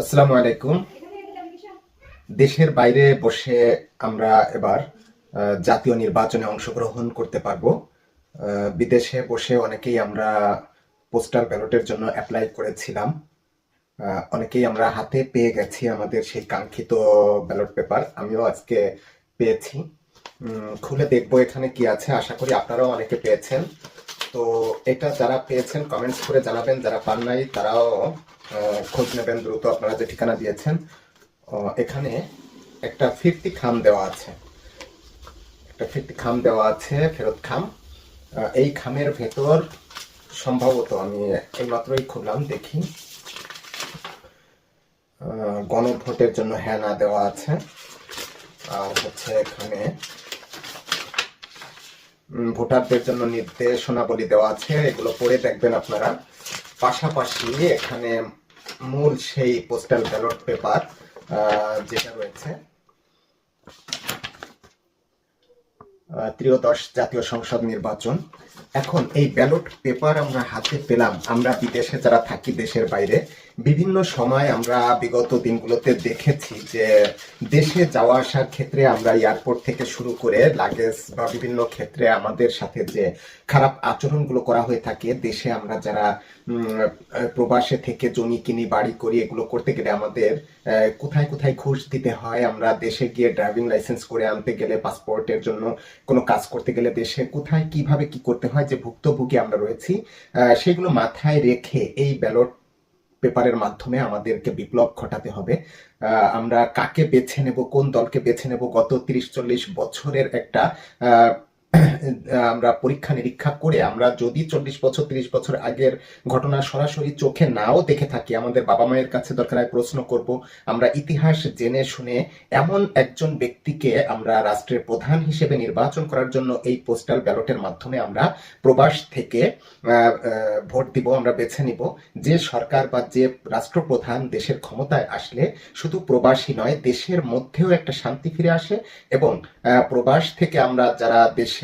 আসসালামু আলাইকুম। দেশের বাইরে বসে আমরা এবার জাতীয় নির্বাচনে অংশগ্রহণ করতে পারব। বিদেশে বসে অনেকেই আমরা পোস্টাল ব্যালটের জন্য অ্যাপ্লাই করেছিলাম। অনেকেই আমরা হাতে পেয়ে গেছি আমাদের সেই কাঙ্ক্ষিত ব্যালট পেপার আমিও আজকে পেয়েছি। খুলে দেখব এখানে কি আছে। আশা করি আপনারাও অনেকে পেয়েছেন। তো এটা যারা পেয়েছেন কমেন্টস করে জানাবেন। যারা পান নাই, তারাও খোঁজ নেবেন দ্রুত। আপনারা যে ঠিকানা দিয়েছেন এখানে একটা ফিরতি খাম দেওয়া আছে। একটা ফিরতি খাম দেওয়া আছে, ফেরত খাম। এই খামের ভেতর সম্ভবত আমি এইমাত্রই খুললাম, দেখি। গণভোটের জন্য হ্যাঁ না দেওয়া আছে। আর হচ্ছে এখানে ভোটারদের জন্য নির্দেশনাবলী দেওয়া আছে, এগুলো পড়ে দেখবেন আপনারা। পাশাপাশি এখানে মূল সেই পোস্টাল ব্যালট পেপার যেটা রয়েছে ত্রয়োদশ জাতীয় সংসদ নির্বাচন। এখন এই ব্যালট পেপার আমরা হাতে পেলাম। আমরা বিদেশে যারা থাকি, দেশের বাইরে, বিভিন্ন সময় আমরা বিগত দিনগুলোতে দেখেছি যে দেশে যাওয়া আসার ক্ষেত্রে আমরা এয়ারপোর্ট থেকে শুরু করে লাগেজ বা বিভিন্ন ক্ষেত্রে আমাদের সাথে যে খারাপ আচরণগুলো করা হয়ে থাকে, দেশে আমরা যারা প্রবাসে থেকে জমি কিনি, বাড়ি করি, এগুলো করতে গেলে আমাদের কোথায় কোথায় ঘুষ দিতে হয়, আমরা দেশে গিয়ে ড্রাইভিং লাইসেন্স করে আনতে গেলে পাসপোর্টের জন্য কোনো কাজ করতে গেলে দেশে কোথায় কীভাবে কি করতে হয় যে ভুক্তভোগী আমরা রয়েছি সেগুলো মাথায় রেখে এই ব্যালট পেপারের মাধ্যমে আমাদেরকে বিপ্লব ঘটাতে হবে। আমরা কাকে বেছে নেব, কোন দলকে বেছে নেব, গত তিরিশ চল্লিশ বছরের একটা আমরা পরীক্ষা নিরীক্ষা করে আমরা যদি চল্লিশ বছর, তিরিশ বছর আগের ঘটনা সরাসরি চোখে নাও দেখে থাকি, আমাদের বাবা মায়ের কাছে দরকার হয় প্রশ্ন করব, আমরা ইতিহাস জেনে শুনে এমন একজন ব্যক্তিকে আমরা রাষ্ট্রের প্রধান হিসেবে নির্বাচন করার জন্য এই পোস্টাল ব্যালটের মাধ্যমে আমরা প্রবাস থেকে ভোট দিব, আমরা বেছে নিব। যে সরকার বা যে রাষ্ট্রপ্রধান দেশের ক্ষমতায় আসলে শুধু প্রবাসী নয়, দেশের মধ্যেও একটা শান্তি ফিরে আসে এবং প্রবাস থেকে আমরা যারা দেশে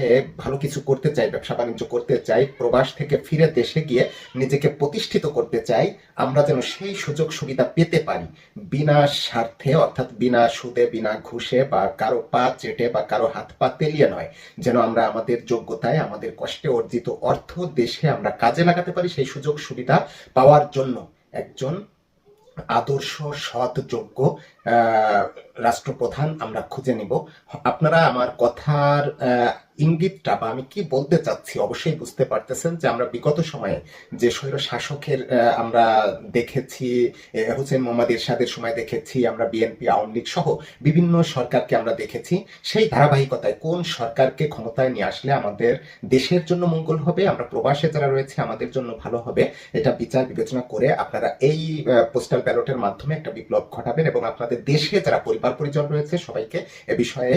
ভালো কিছু করতে চাই ব্যবসা বাণিজ্য করতে চাই প্রবাস থেকে ফিরে দেশে গিয়ে নিজেকে প্রতিষ্ঠিত করতে চাই আমরা যেন সেই সুযোগ সুবিধা পেতে পারি। বিনা স্বার্থে, অর্থাৎ বিনা সুদে, বিনা ঘুষে বা কারও পা চেটে বা কারও হাত পা তেলিয়ে নয়, যেন আমরা আমাদের যোগ্যতায়, আমাদের কষ্টে অর্জিত অর্থ দেশে আমরা কাজে লাগাতে পারি সেই সুযোগ সুবিধা পাওয়ার জন্য। একজন আদর্শ, সৎ, যোগ্য রাষ্ট্রপ্রধান আমরা খুঁজে নিব। আপনারা আমার কথার ইঙ্গিতটা বা আমি কি বলতে চাচ্ছি, অবশ্যই বুঝতে পারতেছেন যে আমরা বিগত সময়ে যে স্বৈর শাসকের আমরা দেখেছি হোসেন মোহাম্মদ এরশাদের সময় দেখেছি, আমরা বিএনপি, আওয়ামী লীগ সহ বিভিন্ন সরকারকে আমরা দেখেছি, সেই ধারাবাহিকতায় কোন সরকারকে ক্ষমতায় নিয়ে আসলে আমাদের দেশের জন্য মঙ্গল হবে, আমরা প্রবাসে যারা রয়েছে আমাদের জন্য ভালো হবে, এটা বিচার বিবেচনা করে আপনারা এই পোস্টাল ব্যালটের মাধ্যমে একটা বিপ্লব ঘটাবেন এবং আপনাদের দেশে যারা পরিবার পরিজন রয়েছে সবাইকে এ বিষয়ে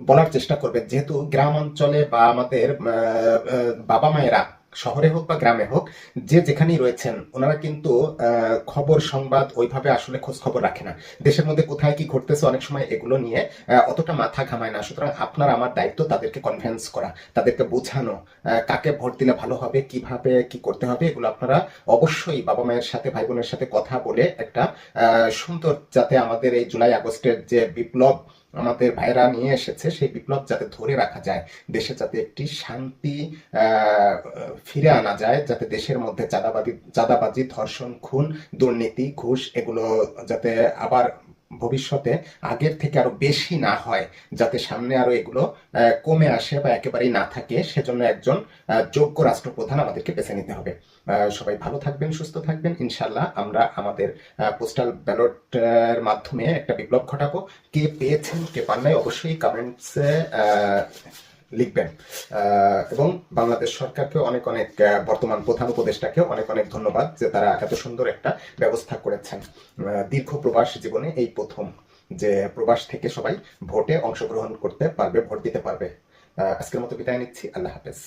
বলার চেষ্টা করবেন। যেহেতু গ্রাম অঞ্চলে বা আমাদের বাবা মায়েরা শহরে হোক বা গ্রামে হোক, যে যেখানেই রয়েছেন, ওনারা কিন্তু খবর, সংবাদ ওইভাবে আসলে খোঁজ খবর রাখে না। দেশের মধ্যে কোথায় কি ঘটতেছে অনেক সময় এগুলো নিয়ে অতটা মাথা ঘামায় না। সুতরাং আপনার, আমার দায়িত্ব তাদেরকে কনভিন্স করা, তাদেরকে বোঝানো কাকে ভোট দিলে ভালো হবে, কীভাবে, কি করতে হবে, এগুলো আপনারা অবশ্যই বাবা মায়ের সাথে, ভাই বোনের সাথে কথা বলে একটা সুন্দর যাতে আমাদের এই জুলাই আগস্টের যে বিপ্লব আমাদের ভাইরা নিয়ে এসেছে, সেই বিপ্লব যাতে ধরে রাখা যায়, দেশে যাতে একটি শান্তি ফিরে আনা যায়, যাতে দেশের মধ্যে চাঁদাবাজি চাঁদাবাজি, ধর্ষণ, খুন, দুর্নীতি, ঘুষ, এগুলো যাতে আবার ভবিষ্যতে আগের থেকে আরও বেশি না হয়, যাতে সামনে আরও এগুলো কমে আসে বা একেবারেই না থাকে, সেজন্য একজন যোগ্য রাষ্ট্রপ্রধান আমাদেরকে বেছে নিতে হবে। সবাই ভালো থাকবেন, সুস্থ থাকবেন ইনশাল্লাহ আমরা আমাদের পোস্টাল ব্যালটের মাধ্যমে একটা বিপ্লব ঘটাবো। কে পেয়েছেন, কে পান নাই, অবশ্যই কমেন্টসে লিখবেন। এবং বাংলাদেশ সরকারকে অনেক অনেক বর্তমান প্রধান উপদেষ্টাকে অনেক অনেক ধন্যবাদ যে তারা এত সুন্দর একটা ব্যবস্থা করেছেন। দীর্ঘ প্রবাস জীবনে এই প্রথম যে প্রবাস থেকে সবাই ভোটে অংশগ্রহণ করতে পারবে, ভোট দিতে পারবে। আজকের মতো বিদায় নিচ্ছি। আল্লাহ হাফেজ।